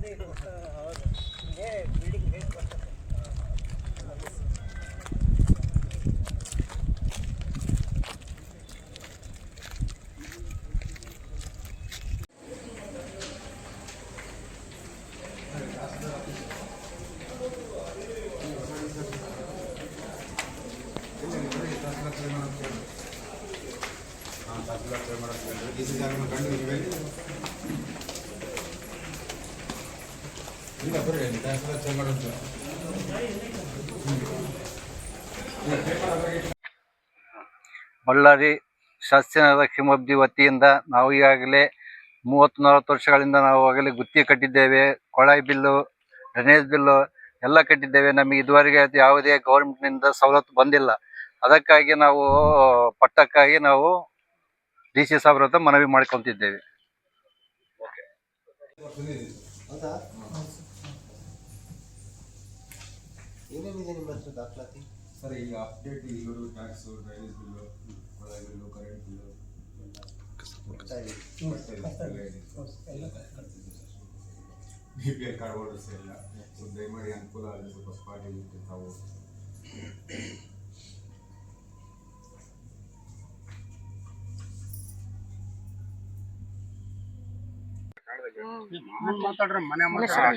ಮುಂದೆ ಇದು ಹೊಸ ಹೌದು ಬಳ್ಳಾರಿ ಶಾಸನದ ಕಿಮಬ್ದಿ ವತಿಯಿಂದ ನಾವು ಈಗಾಗಲೇ ಮೂವತ್ತು ನಲವತ್ತು ವರ್ಷಗಳಿಂದ ನಾವು ಆಗಲೇ ಗುತ್ತಿ ಕಟ್ಟಿದ್ದೇವೆ ಕೊಳಾಯಿ ಬಿಲ್ಲು ಡ್ರೈನೇಜ್ ಬಿಲ್ಲು ಎಲ್ಲ ಕಟ್ಟಿದ್ದೇವೆ. ನಮಗೆ ಇದುವರೆಗೆ ಯಾವುದೇ ಗೌರ್ಮೆಂಟ್ನಿಂದ ಸವಲತ್ತು ಬಂದಿಲ್ಲ. ಅದಕ್ಕಾಗಿ ನಾವು ಪಟ್ಟಕ್ಕಾಗಿ ನಾವು ಡಿ ಸಿ ಸಾಬ್ರ ಹತ್ರ ಮನವಿ ಮಾಡ್ಕೊತಿದ್ದೇವೆ. ಹೌದಾ? ಏನೇನಿದೆ ನಿಮ್ಮ ಹತ್ರ ದಾಖಲಾತಿ? ಸರ್ ಈಗ ಅಪ್ಡೇಟ್ ಇಲ್ಲೂ tax drainage bill ಕೊಳಾಯಿ bill current bill B P L card holders ಎಲ್ಲ ದಯಮಾಡಿ ಅನುಕೂಲ ಆಗಲಿ ಸ್ವಲ್ಪ ಇರುತ್ತೆ ತಾವು.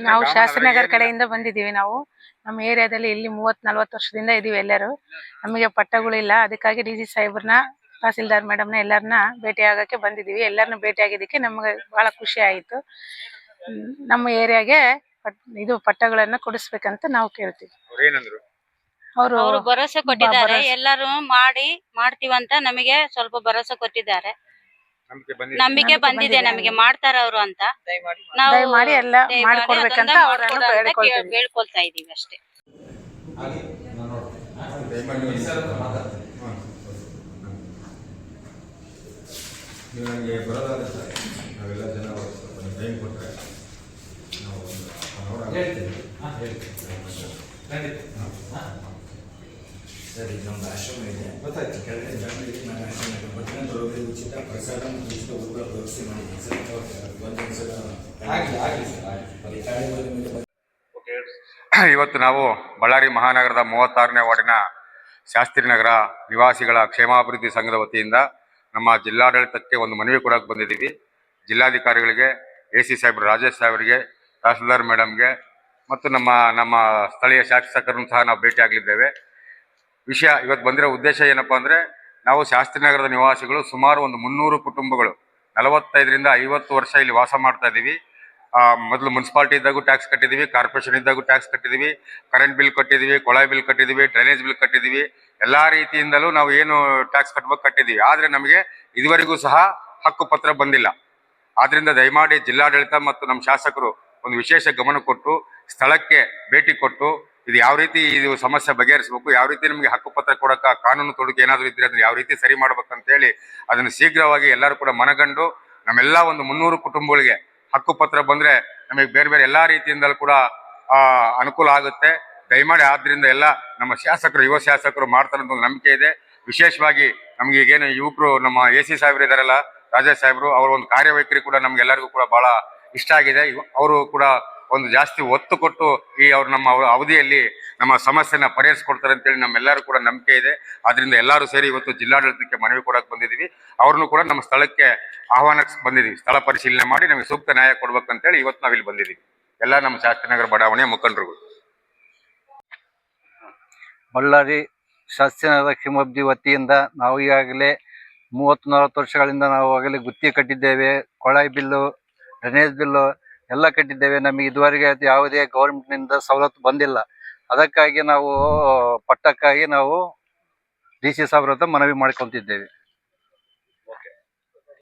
ನಾವು ಶಾಸ್ತ್ರಿನಗರ್ ಕಡೆಯಿಂದ ಬಂದಿದ್ದೀವಿ ನಾವು. ನಮ್ಮ ಏರಿಯಾದಲ್ಲಿ ಇಲ್ಲಿ ಮೂವತ್ ನಲ್ವತ್ತು ವರ್ಷದಿಂದ ಇದೀವಿ ಎಲ್ಲರೂ. ನಮಗೆ ಪಟ್ಟಗಳಿಲ್ಲ ಅದಕ್ಕಾಗಿ ಡಿ ಸಿ ಸಾಹೇಬ್ರನ್ನ ತಹಸೀಲ್ದಾರ್ ಮೇಡಮ್ನ ಎಲ್ಲರನ್ನ ಭೇಟಿ ಆಗಕ್ಕೆ ಬಂದಿದ್ದೀವಿ. ಎಲ್ಲರನ್ನ ಭೇಟಿ ಆಗಿದ್ದಕ್ಕೆ ನಮಗೆ ಬಹಳ ಖುಷಿ ಆಯಿತು. ನಮ್ಮ ಏರಿಯಾಗೆ ಇದು ಪಟ್ಟಗಳನ್ನ ಕೊಡಿಸ್ಬೇಕಂತ ನಾವು ಕೇಳ್ತೀವಿ. ಅವರು ಅವರು ಭರವಸೆ ಕೊಟ್ಟಿದ್ದಾರೆ. ಎಲ್ಲರೂ ಮಾಡಿ ಮಾಡ್ತೀವಂತ ನಮಗೆ ಸ್ವಲ್ಪ ಭರವಸೆ ಕೊಟ್ಟಿದ್ದಾರೆ. ನಂಬಿಕೆ ಬಂದಿದೆ ನಮಗೆ ಮಾಡ್ತಾರ ಅವರು ಅಂತ. ನಾವು ಎಲ್ಲ ಮಾಡ್ಕೊಡ್ಬೇಕಂತ ಕೇಳ್- ಬೇಡ್ಕೊಳ್ತಾ ಇದೀವಿ ಅಷ್ಟೇ. ಹೇಳ್ತೀನಿ ನೀವು ನನಗೆ ಬರೋದಾದ್ರೆ ಸರ್ ನಾವೆಲ್ಲ ಜನ ಸ್ವಲ್ಪ ಟೈಮ್ ಕೊಟ್ಟರೆ ನಾವು ಒಂದು ಹೇಳ್ತೀವಿ ಇವತ್ತು ನಾವು ಬಳ್ಳಾರಿ ಮಹಾನಗರದ ಮೂವತ್ತಾರನೇ ವಾರ್ಡಿನ ಶಾಸ್ತ್ರಿ ನಗರ ನಿವಾಸಿಗಳ ಕ್ಷೇಮಾಭಿವೃದ್ಧಿ ಸಂಘದ ವತಿಯಿಂದ ನಮ್ಮ ಜಿಲ್ಲಾಡಳಿತಕ್ಕೆ ಒಂದು ಮನವಿ ಕೊಡಕ್ಕೆ ಬಂದಿದ್ದೀವಿ ಜಿಲ್ಲಾಧಿಕಾರಿಗಳಿಗೆ ಎ ಸಿ ಸಾಹೇಬ್ರು ರಾಜೇಶ್ ಸಾಹೇಬರಿಗೆ ತಹಸೀಲ್ದಾರ್ ಮೇಡಮ್ಗೆ ಮತ್ತು ನಮ್ಮ ನಮ್ಮ ಸ್ಥಳೀಯ ಶಾಸಕರನ್ನು ಸಹ ನಾವು ಭೇಟಿ ಆಗಲಿದ್ದೇವೆ ವಿಷಯ ಇವತ್ತು ಬಂದಿರೋ ಉದ್ದೇಶ ಏನಪ್ಪ ಅಂದರೆ ನಾವು ಶಾಸ್ತ್ರಿನಗರದ ನಿವಾಸಿಗಳು ಸುಮಾರು ಒಂದು ಮುನ್ನೂರು ಕುಟುಂಬಗಳು, ನಲವತ್ತೈದರಿಂದ ಐವತ್ತು ವರ್ಷ ಇಲ್ಲಿ ವಾಸ ಮಾಡ್ತಾ ಇದ್ದೀವಿ ಮೊದಲು ಮುನ್ಸಿಪಾಲ್ಟಿ ಇದ್ದಾಗೂ ಟ್ಯಾಕ್ಸ್ ಕಟ್ಟಿದ್ದೀವಿ ಕಾರ್ಪೊರೇಷನ್ ಇದ್ದಾಗೂ ಟ್ಯಾಕ್ಸ್ ಕಟ್ಟಿದ್ದೀವಿ ಕರೆಂಟ್ ಬಿಲ್ ಕಟ್ಟಿದ್ದೀವಿ ಕೊಳಾಯಿ ಬಿಲ್ ಕಟ್ಟಿದ್ದೀವಿ ಡ್ರೈನೇಜ್ ಬಿಲ್ ಕಟ್ಟಿದ್ದೀವಿ ಎಲ್ಲ ರೀತಿಯಿಂದಲೂ ನಾವು ಏನು ಟ್ಯಾಕ್ಸ್ ಕಟ್ಟಬೇಕು ಕಟ್ಟಿದ್ದೀವಿ ಆದರೆ ನಮಗೆ ಇದುವರೆಗೂ ಸಹ ಹಕ್ಕು ಪತ್ರ ಬಂದಿಲ್ಲ. ಆದ್ದರಿಂದ ದಯಮಾಡಿ ಜಿಲ್ಲಾಡಳಿತ ಮತ್ತು ನಮ್ಮ ಶಾಸಕರು ಒಂದು ವಿಶೇಷ ಗಮನ ಕೊಟ್ಟು, ಸ್ಥಳಕ್ಕೆ ಭೇಟಿ ಕೊಟ್ಟು ಇದು ಯಾವ ರೀತಿ ಇದು ಸಮಸ್ಯೆ ಬಗೆಹರಿಸಬೇಕು, ಯಾವ ರೀತಿ ನಮಗೆ ಹಕ್ಕುಪತ್ರ ಕೊಡಕ, ಕಾನೂನು ತೊಡಕು ಏನಾದರೂ ಇದ್ರೆ ಅದನ್ನ ಯಾವ ರೀತಿ ಸರಿ ಮಾಡ್ಬೇಕಂತೇಳಿ ಅದನ್ನು ಶೀಘ್ರವಾಗಿ ಎಲ್ಲರೂ ಕೂಡ ಮನಗಂಡು ನಮ್ಮೆಲ್ಲ ಒಂದು ಮುನ್ನೂರು ಕುಟುಂಬಗಳಿಗೆ ಹಕ್ಕುಪತ್ರ ಬಂದ್ರೆ ನಮಗೆ ಬೇರೆ ಬೇರೆ ಎಲ್ಲಾ ರೀತಿಯಿಂದಲೂ ಕೂಡ ಅನುಕೂಲ ಆಗುತ್ತೆ. ದಯಮಾಡಿ ಆದ್ರಿಂದ ಎಲ್ಲ ನಮ್ಮ ಶಾಸಕರು, ಯುವ ಶಾಸಕರು ಮಾಡ್ತಾರಂತ ಒಂದು ನಂಬಿಕೆ ಇದೆ. ವಿಶೇಷವಾಗಿ ನಮ್ಗೆ ಈಗೇನು ಯುವಕರು, ನಮ್ಮ ಎ ಸಿ ಸಾಹೇಬ್ರು ಇದಾರಲ್ಲ, ರಾಜೇಶ್ ಸಾಹೇಬ್ರು, ಅವರ ಒಂದು ಕಾರ್ಯವೈಖರಿ ಕೂಡ ನಮ್ಗೆಲ್ಲರಿಗೂ ಕೂಡ ಬಹಳ ಇಷ್ಟ ಆಗಿದೆ. ಅವರು ಕೂಡ ಒಂದು ಜಾಸ್ತಿ ಒತ್ತು ಕೊಟ್ಟು ಈ ಅವ್ರು ನಮ್ಮ ಅವ- ಅವಧಿಯಲ್ಲಿ ನಮ್ಮ ಸಮಸ್ಯೆನ ಪರಿಹರಿಸ್ಕೊಡ್ತಾರೆ ಅಂತೇಳಿ ನಮ್ಮೆಲ್ಲರೂ ಕೂಡ ನಂಬಿಕೆ ಇದೆ. ಆದ್ರಿಂದ ಎಲ್ಲರೂ ಸೇರಿ ಇವತ್ತು ಜಿಲ್ಲಾಡಳಿತಕ್ಕೆ ಮನವಿ ಕೊಡಕ್ಕೆ ಬಂದಿದ್ದೀವಿ ಅವ್ರನ್ನು ಕೂಡ ನಮ್ಮ ಸ್ಥಳಕ್ಕೆ ಆಹ್ವಾನಕ್ಕೆ ಬಂದಿದ್ದೀವಿ ಸ್ಥಳ ಪರಿಶೀಲನೆ ಮಾಡಿ ನಮಗೆ ಸೂಕ್ತ ನ್ಯಾಯ ಕೊಡ್ಬೇಕಂತೇಳಿ ಇವತ್ತು ನಾವಿಲ್ಲಿ ಬಂದಿದ್ದೀವಿ ಎಲ್ಲ ನಮ್ಮ ಶಾಸ್ತ್ರಿನಗರ ಬಡಾವಣೆಯ ಮುಖಂಡರುಗಳು. ಬಳ್ಳಾರಿ ಶಾಸ್ತ್ರಿನಗರ ಕಿಮಬ್ದಿ ವತಿಯಿಂದ ನಾವು ಈಗಾಗಲೇ ಮೂವತ್ತು ನಲವತ್ತು ವರ್ಷಗಳಿಂದ ನಾವು ಆಗಲೇ ಗುತ್ತಿ ಕಟ್ಟಿದ್ದೇವೆ. ಕೊಳಾಯಿ ಬಿಲ್ಲು, ಡ್ರೈನೇಜ್ ಬಿಲ್ಲು ಎಲ್ಲ ಕಟ್ಟಿದ್ದೇವೆ. ನಮಗೆ ಇದುವರೆಗೆ ಯಾವುದೇ ಗೌರ್ಮೆಂಟ್ನಿಂದ ಸವಲತ್ತು ಬಂದಿಲ್ಲ. ಅದಕ್ಕಾಗಿ ನಾವು ಪಟ್ಟಕ್ಕಾಗಿ ನಾವು ಡಿ ಸಿ ಸಾಬ್ರ ಹತ್ರ ಮನವಿ ಮಾಡ್ಕೊತಿದ್ದೇವೆ.